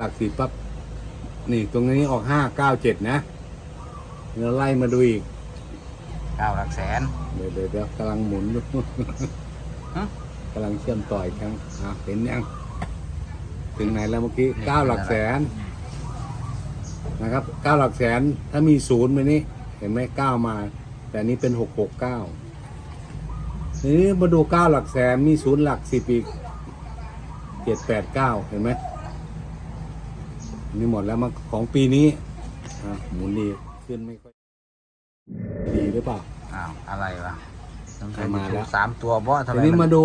หลักสิบปั๊บนี่ตรงนี้ออกห้าเก้าเจ็ดนะเราไล่มาดูอีกเก้าหลักแสน เดี๋ยวเดี๋ยวเดี๋ยวกำลังหมุนอยู่ฮะ กำลังเชื่อมต่ออีกครั้งอะเห็นยัง ถึงไหนแล้วเมื่อกี้เก้าหลักแสนนะครับเก้าหลักแสนถ้ามีศูนย์ไปนี้เห็นไหมเก้ามา แต่อันนี้เป็นหกหกเก้าทีนี้มาดูเก้าหลักแสนมีศูนย์หลักสิบอีกเจ็ดแปดเก้าเห็นไหม นี่หมดแล้วมาของปีนี้อะหมุนดีขึ้นไม่ค่อยดีหรือเปล่า อ้าวอะไรวะต้องการมาแล้ว สามตัวบ่ทำทีไมนี้มัมานดู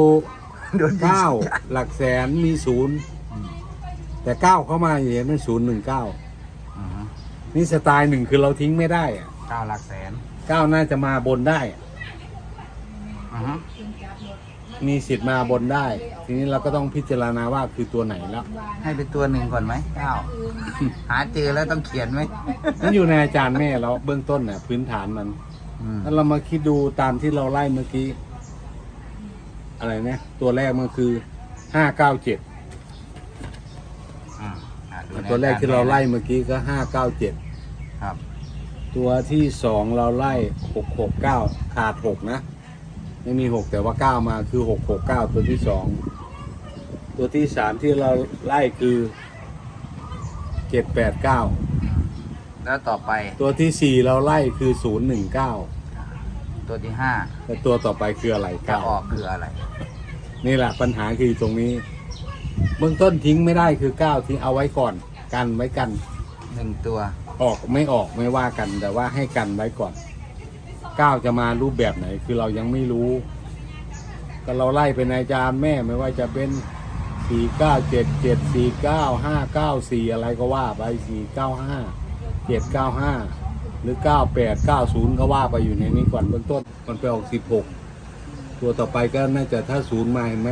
โดนยิงเก้าหลักแสนมีศูนย์แต่เก้าเข้ามาอย่างเห็นมันศูนย์หนึ่งเก้าอือฮึนี่สไตล์หนึ่งคือเราทิ้งไม่ได้อะเก้าหลักแสน เก้าน่าจะมาบนได้อะอือฮึ มีสิทธิ์มาบนได้ ทีนี้เราก็ต้องพิจารณาว่าคือตัวไหนแล้ว ให้เป็นตัวหนึ่งก่อนไหมเก้าหาเจอแล้วต้องเขียนไหมนั่นอยู่ในอาจารย์แม่เราเบื้องต้นน่ะพื้นฐานมันอืมถ้าเรามาคิดดูตามที่เราไล่เมื่อกี้ อะไรเนี่ย ตัวแรกมันคือห้าเก้าเจ็ดอืมอะดูในตัวแรกที่เราไล่เมื่อกี้ก็ห้าเก้าเจ็ดครับ ตัวที่สองเราไล่หกหกเก้าขาดหกนะ ไม่มีหกแต่ว่าเก้ามาคือหกหกเก้าตัวที่สองตัวที่สามที่เราไล่คือเจ็ดแปดเก้าแล้วต่อไปตัวที่สี่เราไล่คือศูนย์หนึ่งเก้าตัวที่ห้าแต่ตัวต่อไปคืออะไรจะเก้าออกคืออะไรนี่แหละปัญหาคืออยู่ตรงนี้เบื้องต้นทิ้งไม่ได้คือเก้าทิ้งเอาไว้ก่อน กันไว้กัน หนึ่งตัว ออกไม่ออกไม่ว่ากัน แต่ว่าให้กันไว้ก่อน ก้าวจะมารูปแบบไหน คือเรายังไม่รู้ ก็เราไล่เป็นอาจารย์แม่ไม่ว่าจะเป็นสี่เก้าเจ็ดเจ็ดสี่เก้าห้าเก้าสี่อะไรก็ว่าไปสี่เก้าห้าเจ็ดเก้าห้าหรือเก้าแปดเก้าศูนย์ก็ว่าไปอยู่ในนี้ก่อนเบื้องต้นมันไปออกสิบหกตัวต่อไปก็น่าจะถ้าศูนย์มาเห็นไหม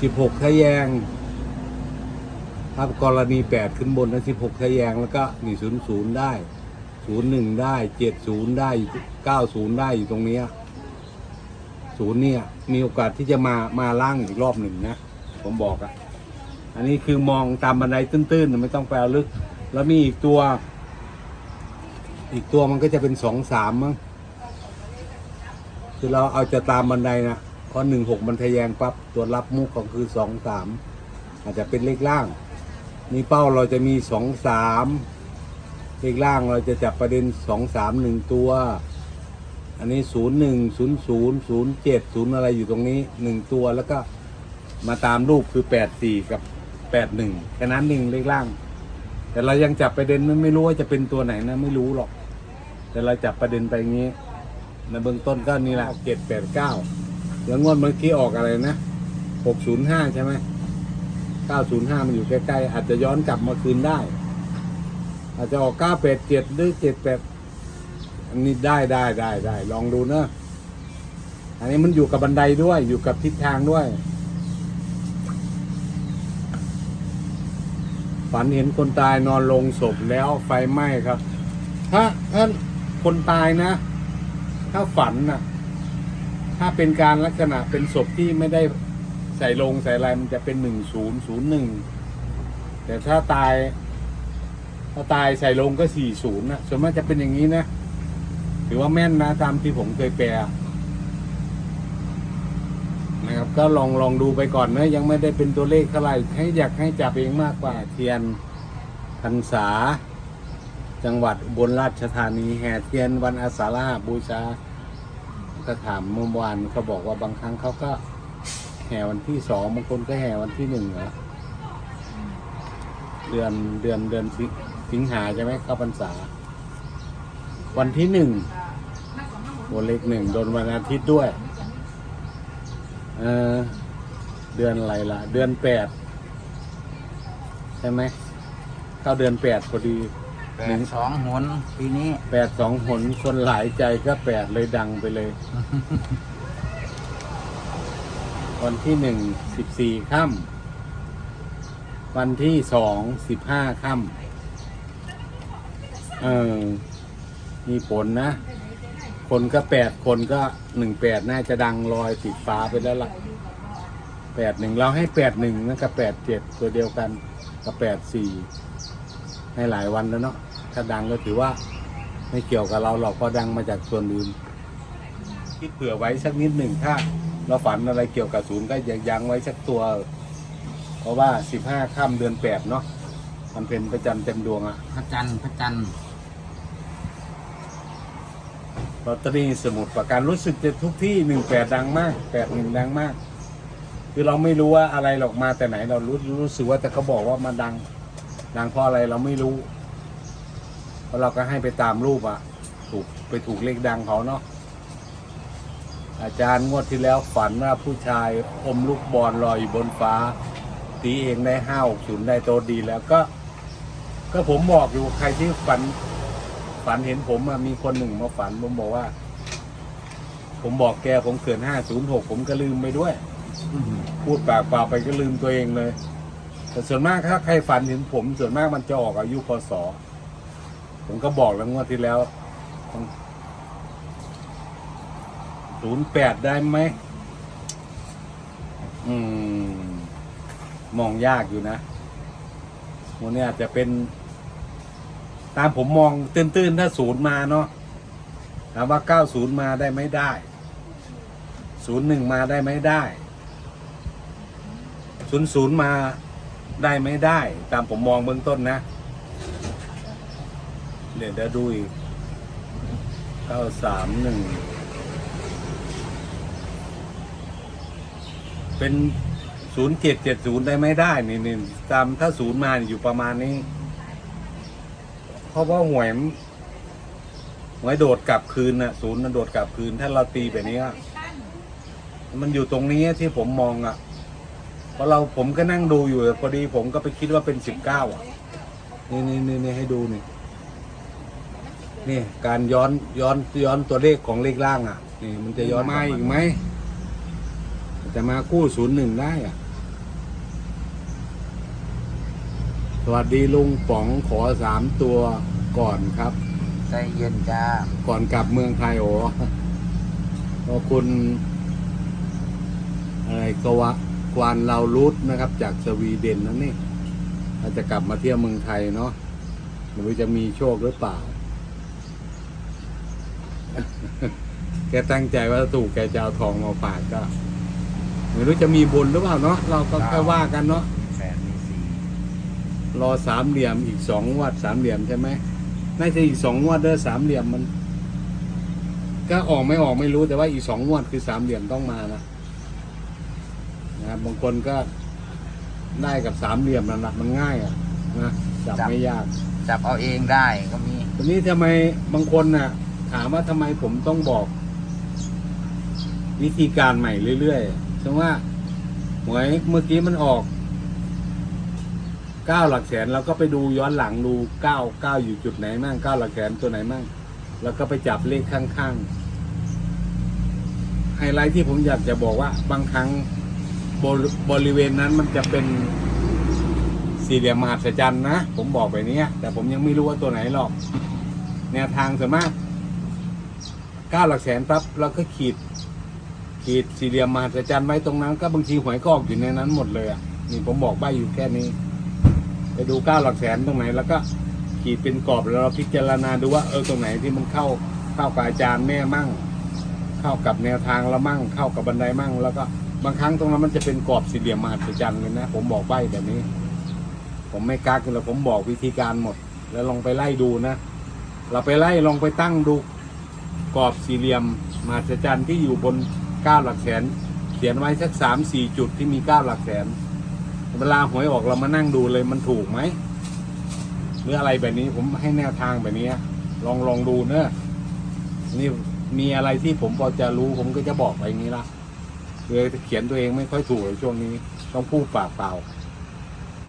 สิบหกทะแยงถ้ากรณีแปดขึ้นบนนะสิบหกทะแยงแล้วก็หนี่งศูนย์ศูนย์ได้ ศูนย์หนึ่งได้เจ็ดศูนย์ได้เก้าศูนย์ได้อยู่ตรงเนี้ยศูนย์เนี่ย มีโอกาสที่จะมามาล่างอีกรอบหนึ่งนะผมบอกอะอันนี้คือมองตามบันไดตื้นๆไม่ต้องไปเอาลึก แล้วมีอีกตัว อีกตัวมันก็จะเป็นสองสามมั้งคือเราเอาจะตามบันไดนะเพราะหนึ่งหกมันทะแยงปั๊บตัวรับมุกก็คือสองสามอาจจะเป็นเลขล่าง นี่เป้าเราจะมีสองสาม เลขล่างเราจะจับประเด็นสองสามหนึ่งตัว อันนี้ศูนย์หนึ่งศูนย์ศูนย์ศูนย์เจ็ดศูนย์อะไรอยู่ตรงนี้หนึ่งตัวแล้วก็มาตามรูปคือแปดสี่กับแปดหนึ่งแค่นั้นหนึ่งเลขล่าง แต่เรายังจับประเด็นไม่ไม่รู้ว่าจะเป็นตัวไหนนะไม่รู้หรอก แต่เราจับประเด็นไปงี้ในเบื้องต้นก็นี่แหละเจ็ดแปดเก้าแล้วงวดเมื่อกี้ออกอะไรนะหกศูนย์ห้าใช่ไหม905มันอยู่ใกล้ๆอาจจะย้อนกลับมาคืนได้ อาจจะออก987หรือ78อันนี้ได้ได้ได้ได้ลองดูเนอะอันนี้มันอยู่กับบันไดด้วย อยู่กับทิศทางด้วย ฝันเห็นคนตายนอนลงศพแล้วไฟไหม้ครับ ถ้าถ้าคนตายนะ ถ้าฝันนะถ้าเป็นการลักษณะเป็นศพที่ไม่ได้ใส่ลงใส่อะไรมันจะเป็นหนึ่งศูนย์ศูนย์หนึ่งแต่ถ้าตาย ถ้าตายใส่ลงก็สี่ศูนย์นะส่วนมากจะเป็นอย่างนี้นะ ถือว่าแม่นนะตามที่ผมเคยแปลนะครับ ก็ลองลองดูไปก่อนนะ ยังไม่ได้เป็นตัวเลขเท่าไหร่ให้อยากให้จับเองมากกว่าเทียนพรรษา จังหวัดอุบนราชธานีแห่เทียนวันอาสาฬหบูชาก็ถามเมื่อวานเขาบอกว่าบางครั้งเขาก็แห่วันที่สองบางคนก็แห่วันที่หนึ่งเหรอเดือนเดือนเดือนสิ สิงหาใช่ไหมเข้าพรรษา วันที่หนึ่งวันเล็กหนึ่งโดนวันอาทิตย์ด้วย เออเดือนอะไรล่ะ เดือนแปดใช่ไหมเข้าเดือนแปดพอดีแปดสองหนปีนี้แปดสองหนคนหลายใจก็แปดเลยดังไปเลย วันที่หนึ่งสิบสี่ค่ำวันที่สองสิบห้าค่ำ เออ มีผลนะ คนก็แปดคนก็หนึ่งแปดน่าจะดังลอยติดฟ้าไปแล้วล่ะแปดหนึ่งเราให้แปดหนึ่งนั่นกับแปดเจ็ดตัวเดียวกันกับแปดสี่ให้หลายวันแล้วเนาะถ้าดังก็ถือว่า ไม่เกี่ยวกับเราหรอกเพราะดังมาจากส่วนอื่นคิดเผื่อไว้สักนิดหนึ่งถ้า เราฝันอะไรเกี่ยวกับศูนย์ก็ยังยังไว้สักตัว เพราะว่าสิบห้าค่ำเดือนแปดเนาะมันเป็นประจันเต็มดวงอะพระจันทร์พระจันทร์ ลอตเตอรี่สมุดประการรู้สึกจะทุกที่หนึ่งแปดดังมากแปดหนึ่งดังมาก คือเราไม่รู้ว่าอะไรหรอกมาแต่ไหนเรารู้รู้สึกว่าแต่เขาบอกว่ามันดัง ดังเพราะอะไรเราไม่รู้เพราะเราก็ให้ไปตามรูปอะถูกไปถูกเลขดังเขาเนาะอาจารย์งวดที่แล้วฝันว่าผู้ชายอมลูกบอลลอยอยู่บนฟ้า ตีเองได้ห้าหกศูนย์ได้โตดีแล้วก็ ก็ผมบอกอยู่ใครที่ฝัน ฝันเห็นผมอะมีคนหนึ่งมาฝันผมบอกว่า ผมบอกแกผมเกินห้าศูนย์หกผมก็ลืมไปด้วย พูดปากเปล่าไปก็ลืมตัวเองเลย แต่ส่วนมากถ้าใครฝันเห็นผม ส่วนมากมันจะออกอายุพศผมก็บอกแล้วงวดที่แล้วศูนย์แปดได้ไหมอืม มองยากอยู่นะวันนี้อาจจะเป็น ตามผมมองตื้นๆถ้าศูนย์มาเนาะถามว่าเก้าศูนย์มาได้ไหมได้ศูนย์หนึ่งมาได้ไหมได้ศูนย์ศูนย์มาได้ไม่ได้ ตามผมมองเบื้องต้นนะเดี๋ยวเดี๋ยวดูอีกเก้าสามหนึ่งเป็นศูนย์เจ็ดเจ็ดศูนย์ได้ไม่ได้นี่นี่ตามถ้าศูนย์มาอยู่ประมาณนี้ เพราะว่าหวยมันหวยโดดกลับคืนนะศูนย์มันโดดกลับคืน ถ้าเราตีแบบนี้อะมันอยู่ตรงนี้ที่ผมมองอะเพราะเราผมก็นั่งดูอยู่พอดีผมก็ไปคิดว่าเป็นสิบเก้าอะ นี่นี่นี่นี่ให้ดูนี่นี่การย้อนย้อนย้อนตัวเลขของเลขล่างอะ นี่มันจะย้อนมาอีกไหมจะมากู้ศูนย์หนึ่งได้อะ สวัสดีลุงป๋องขอสามตัวก่อนครับ ใจเย็นจ้า ก่อนกลับเมืองไทยโอ้ขอบคุณอะไรกวะกวานเรารุดนะครับ จากสวีเดนนั่นนี่เราจะกลับมาเที่ยวเมืองไทยเนาะไม่รู้จะมีโชคหรือเปล่า แกตั้งใจว่าถ้าถูกแกจะเอาทองมาฝากก็ไม่รู้จะมีบุญหรือเปล่าเนาะเราก็ค่อยว่ากันเนาะแปดมีสี่ รอสามเหลี่ยมอีกสองงวัดสามเหลี่ยมใช่ไหมน่าจะอีกสองงวดเด้อสามเหลี่ยมมัน ก็ออกไม่ออกไม่รู้แต่ว่าอีกสองงวดคือสามเหลี่ยมต้องมานะนะครับบางคนก็ได้กับสามเหลี่ยมนั่นแหละมันง่ายอะนะจับไม่ยากจับเอาเองได้ก็มีทีนี้ทำไมบางคนน่ะ ถามว่าทำไมผมต้องบอก วิธีการใหม่เรื่อยๆเพราะว่าหวยเมื่อกี้มันออกเก้าหลักแสนเราก็ไปดูย้อนหลังดูเก้าเก้าอยู่จุดไหนมั่งเก้าหลักแสนตัวไหนมั่งแล้วก็ไปจับเลขข้างๆไฮไลท์ที่ผมอยากจะบอกว่า บางครั้งบริบริเวณนั้นมันจะเป็นสี่เหลี่ยมมหัศจรรย์นะ ผมบอกไปนี้ยแต่ผมยังไม่รู้ว่าตัวไหนหรอก แนวทางส่วนมากเก้าหลักแสนปั๊บเราก็ขีด ขีดสี่เหลี่ยมมหัศจรรย์ไว้ตรงนั้น ก็บางทีหวยก็ออกอยู่ในนั้นหมดเลยอะนี่ผมบอกใบอยู่แค่นี้ ไปดูเก้าหลักแสนตรงไหน แล้วก็ขีดเป็นกรอบแล้วเราพิจารณาดูว่าเออตรงไหนที่มันเข้าเข้ากับอาจารย์แม่มั่ง เข้ากับแนวทางเรามั่ง เข้ากับบันไดมั่ง แล้วก็บางครั้งตรงนั้นมันจะเป็นกรอบสี่เหลี่ยมมหัศจรรย์เลยนะ ผมบอกใบ้แบบนี้ ผมไม่กักเลยผมบอกวิธีการหมด แล้วลองไปไล่ดูนะ เราไปไล่ลองไปตั้งดูกรอบสี่เหลี่ยมมหัศจรรย์ที่อยู่บนเก้าหลักแสนเขียนไว้สักสามสี่จุดที่มีเก้าหลักแสน เวลาหวยออกเรามานั่งดูเลยมันถูกไหมหรืออะไรแบบนี้ผมให้แนวทางแบบนี้ ลองลองดูเนอะนี่มีอะไรที่ผมพอจะรู้ผมก็จะบอกไปอย่างนี้ละเลยเขียนตัวเองไม่ค่อยถูกเลยช่วงนี้ ต้องพูดปากเปล่า